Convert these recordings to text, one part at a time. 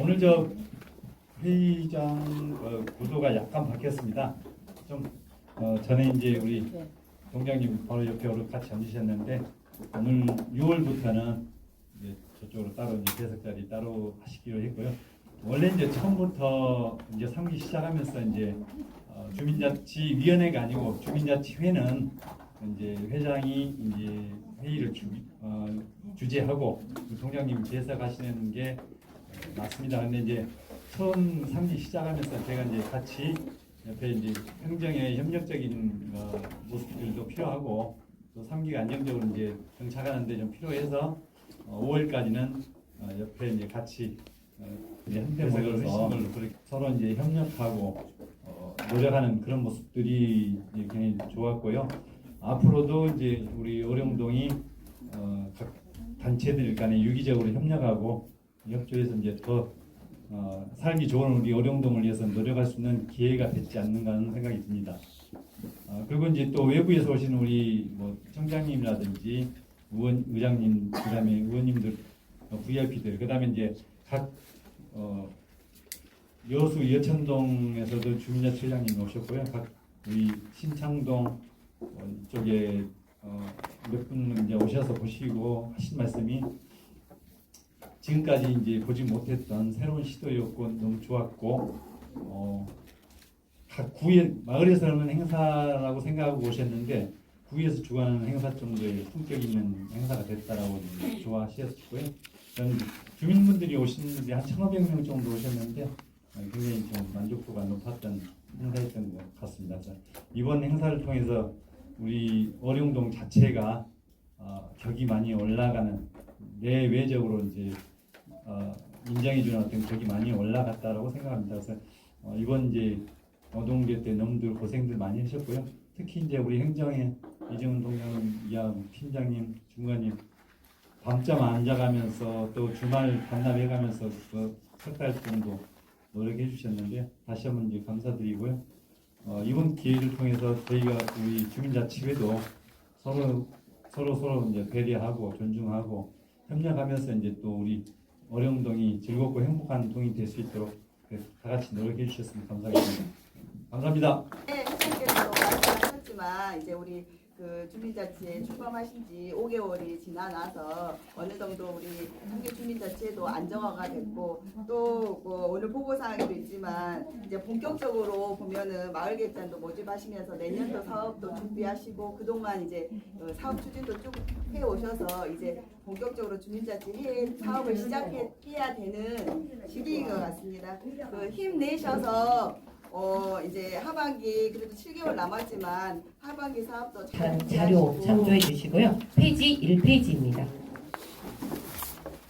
오늘 저 회의장 어, 구도가 약간 바뀌었습니다. 좀 어, 전에 이제 우리 네. 동장님 바로 옆에 오르 같이 앉으셨는데 오늘 6월부터는 이제 저쪽으로 따로 이제 대석 자리 따로 하시기로 했고요. 원래 이제 처음부터 이제 3기 시작하면서 이제 어, 주민자치위원회가 아니고 주민자치회는 이제 회장이 이제 회의를 주, 어, 주재하고 그 동장님 제석하시는 게 맞습니다. 근데 이제 처음 3기 시작하면서 제가 이제 같이 옆에 이제 행정의 협력적인 어, 모습들도 필요하고 또 3기가 안정적으로 이제 정착하는데 좀 필요해서 어, 5월까지는 어, 옆에 이제 같이 어, 이제 한대 모여서 서로 이제 협력하고 어, 노력하는 그런 모습들이 이제 굉장히 좋았고요. 앞으로도 이제 우리 어령동이 어, 각 단체들 간에 유기적으로 협력하고 협조해서 이제 더 어, 살기 좋은 우리 어령동을 위해서 노력할 수 있는 기회가 됐지 않는가 하는 생각이 듭니다. 어, 그리고 이제 또 외부에서 오신 우리 뭐 청장님이라든지 의원, 의장님, 그다음에 의원님들, 어, VIP들, 그다음에 이제 각 어, 여수 여천동에서도 주민자치회장님 오셨고요. 각 우리 신창동 어, 이쪽에 어, 몇분 이제 오셔서 보시고 하신 말씀이 지금까지 이제 보지 못했던 새로운 시도였고 너무 좋았고 어, 각 구에 마을에서 하는 행사라고 생각하고 오셨는데 구에서 주관하는 행사 정도의 품격 있는 행사가 됐다라고 좀 좋아하셨고요. 저는 주민분들이 분들이 한 1,500명 정도 오셨는데 어, 굉장히 좀 만족도가 높았던 행사였던 것 같습니다. 이번 행사를 통해서 우리 어룡동 자체가 어, 격이 많이 올라가는 내외적으로 이제 어, 인정해주는 어떤 격이 많이 올라갔다라고 생각합니다. 그래서 어, 이번 이제 노동계 때 너무들 고생들 많이 하셨고요. 특히 이제 우리 행정의 이정은 동장 이양 팀장님, 중관님 밤잠 안 자가면서 또 주말 반납해가면서 그석달 정도 노력해 주셨는데 다시 한번 이제 감사드리고요. 어, 이번 기회를 통해서 저희가 우리 주민자치회도 서로 서로 서로 이제 배려하고 존중하고 협력하면서 이제 또 우리 어령동이 즐겁고 행복한 동이 될 수 있도록 그다 같이 노력해 주셨으면 감사하겠습니다. 감사합니다. 네, 회장님께서 말씀하셨지만 이제 우리 그 주민자치에 출범하신 지 5개월이 지나나서 어느 정도 우리 한개 주민자치에도 안정화가 됐고 또 뭐 오늘 보고사항에도 있지만 이제 본격적으로 보면은 마을 개장도 모집하시면서 내년도 사업도 준비하시고 그동안 이제 어, 사업 추진도 쭉 해 오셔서 이제 본격적으로 주민자치 해 사업을 시작해야 되는 시기인 것 같습니다. 그 힘내셔서 어 이제 하반기 그래도 7개월 남았지만 하반기 사업도 잘 자, 자료 준비하시고 참조해 주시고요. 페이지 1페이지입니다.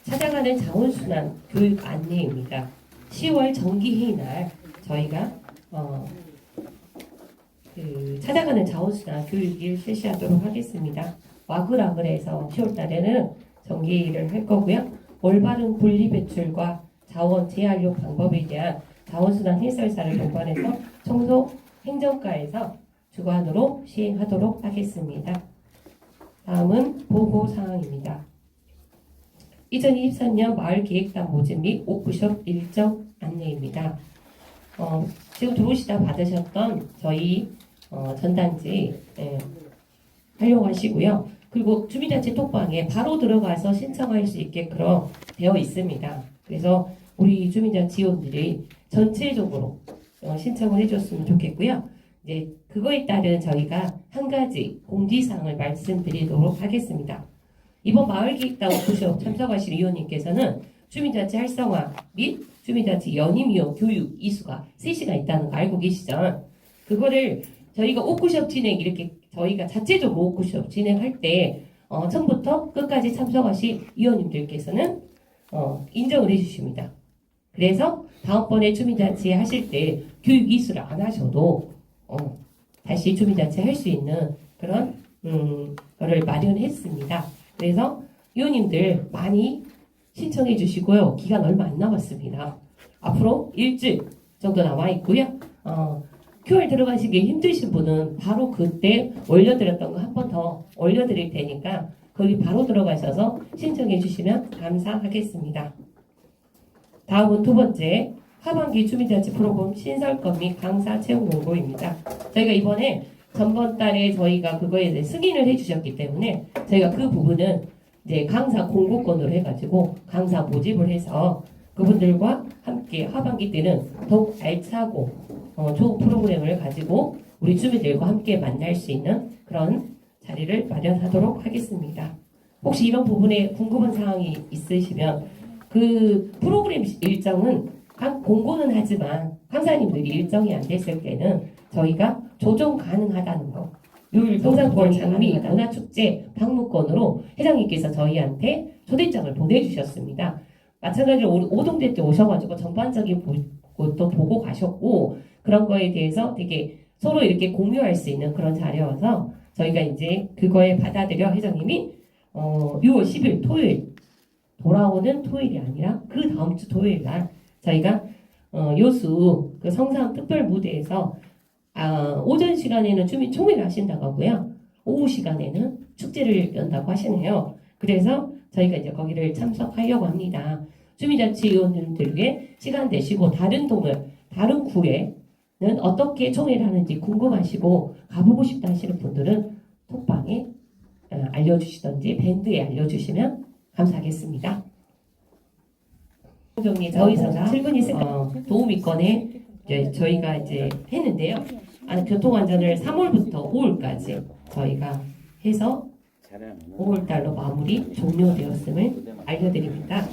찾아가는 자원순환 교육 안내입니다. 10월 정기회의 날 저희가 어, 그 찾아가는 자원순환 교육을 실시하도록 하겠습니다. 와글와글해서 10월 달에는 정기회의를 할 거고요. 올바른 분리 배출과 자원 재활용 방법에 대한 자원순환 해설사를 동반해서 청소 행정과에서 주관으로 시행하도록 하겠습니다. 다음은 보고 사항입니다. 2023년 마을 기획단 모집 및 오프숍 일정 안내입니다. 어, 지금 들어오시다 받으셨던 저희 어, 전단지 예, 활용하시고요. 그리고 주민자치 톡방에 바로 들어가서 신청할 수 있게끔 되어 있습니다. 그래서 우리 주민자치 지원들이 전체적으로 어, 신청을 해줬으면 좋겠고요. 이제 그거에 따른 저희가 한 가지 공지사항을 말씀드리도록 하겠습니다. 이번 마을기획단 오프숍 참석하실 위원님께서는 주민자치 활성화 및 주민자치 연임위원 교육 이수가 3시간 있다는 거 알고 계시죠? 그거를 저희가 오프숍 진행 이렇게 저희가 자체적으로 오프숍 진행할 때 어, 처음부터 끝까지 참석하신 위원님들께서는 어, 인정을 해주십니다. 그래서 다음번에 주민자치 하실 때 교육 이수를 안 하셔도 어, 다시 주민자치 할 수 있는 그런 음, 거를 마련했습니다. 그래서 위원님들 많이 신청해 주시고요. 기간 얼마 안 남았습니다. 앞으로 일주일 정도 남아 있고요. 어, QR 들어가시기 힘드신 분은 바로 그때 올려드렸던 거 한 번 더 올려드릴 테니까 거기 바로 들어가셔서 신청해 주시면 감사하겠습니다. 다음은 두 번째 하반기 주민자치 프로그램 신설권 및 강사 채용 공고입니다. 저희가 이번에 전번 달에 저희가 그거에 대해 승인을 해주셨기 때문에 저희가 그 부분은 이제 강사 공고권으로 해가지고 강사 모집을 해서 그분들과 함께 하반기 때는 더욱 알차고 어, 좋은 프로그램을 가지고 우리 주민들과 함께 만날 수 있는 그런 자리를 마련하도록 하겠습니다. 혹시 이런 부분에 궁금한 사항이 있으시면 그 프로그램 일정은 강- 공고는 하지만 강사님들이 일정이 안 됐을 때는 저희가 조정 가능하다는 거. 요일 동상권 장미 문화축제 방문권으로 회장님께서 저희한테 초대장을 보내주셨습니다. 마찬가지로 오- 오동대 때 오셔가지고 전반적인 보- 것도 보고 가셨고 그런 거에 대해서 되게 서로 이렇게 공유할 수 있는 그런 자리여서 저희가 이제 그거에 받아들여 회장님이 어, 6월 10일 토요일 돌아오는 토요일이 아니라 그 다음 주 토요일 날 저희가 어, 요수 그 성삼 특별 무대에서 아, 오전 시간에는 주민 총회를 하신다고 하고요. 오후 시간에는 축제를 연다고 하시네요. 그래서 저희가 이제 거기를 참석하려고 합니다. 주민자치위원님들에게 시간 되시고 다른 동을 다른 구에는 어떻게 총회를 하는지 궁금하시고 가보고 싶다 하시는 분들은 톡방에 어, 알려주시던지 밴드에 알려주시면 감사하겠습니다. 정리 저희사가 출근이 어, 도우미권에 이제 저희가 이제 했는데요. 아, 교통안전을 3월부터 5월까지 저희가 해서 5월달로 마무리 종료되었음을 알려드립니다.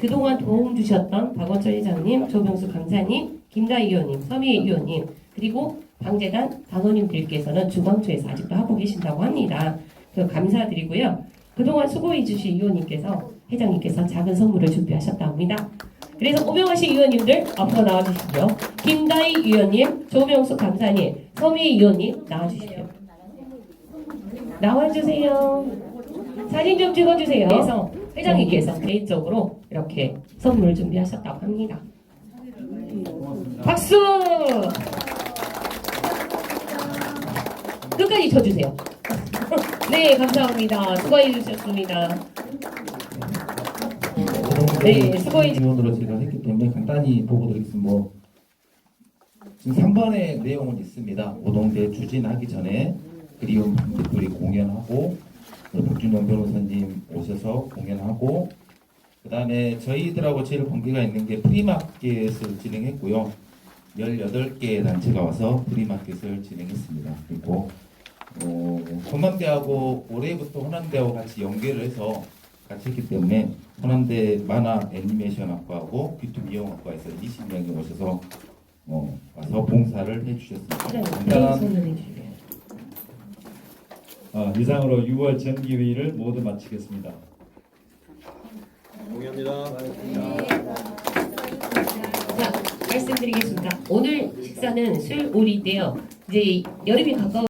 그동안 도움 주셨던 박원철 회장님, 조병수 강사님, 김다희 의원님, 서미애 의원님, 그리고 방재단 단원님들께서는 중앙초에서 아직도 하고 계신다고 합니다. 그 감사드리고요. 그동안 수고해 주신 의원님께서 회장님께서 작은 선물을 준비하셨다고 합니다. 그래서 오명하신 의원님들 앞으로 나와주시죠. 김다희 의원님, 조명수 강사님, 서미애 의원님 나와주시죠. 나와주세요. 사진 좀 찍어주세요. 그래서 회장님께서 개인적으로 이렇게 선물 준비하셨다고 합니다. 박수! 끝까지 쳐주세요. 네, 감사합니다. 수고해 주셨습니다. 네, 수고해 주- 위원으로 제가 했기 때문에 간단히 보고 드리겠습니다. 뭐 지금 3번의 내용은 있습니다. 오동대 추진하기 전에 그리움 분들이 공연하고 그 박준영 변호사님 오셔서 공연하고 그 다음에 저희들하고 제일 관계가 있는 게 프리마켓을 진행했고요. 18개의 단체가 와서 프리마켓을 진행했습니다. 그리고 어, 호남대하고 올해부터 호남대하고 같이 연계를 해서 같이 했기 때문에 호남대 만화 애니메이션 학과하고 B2B 영화과에서 20명이 오셔서 어, 와서 봉사를 해주셨습니다. 간단한 네. 어, 이상으로 6월 정기회의를 모두 마치겠습니다. 자, 말씀드리겠습니다. 오늘 식사는 술 오리인데요. 이제 여름이 가까워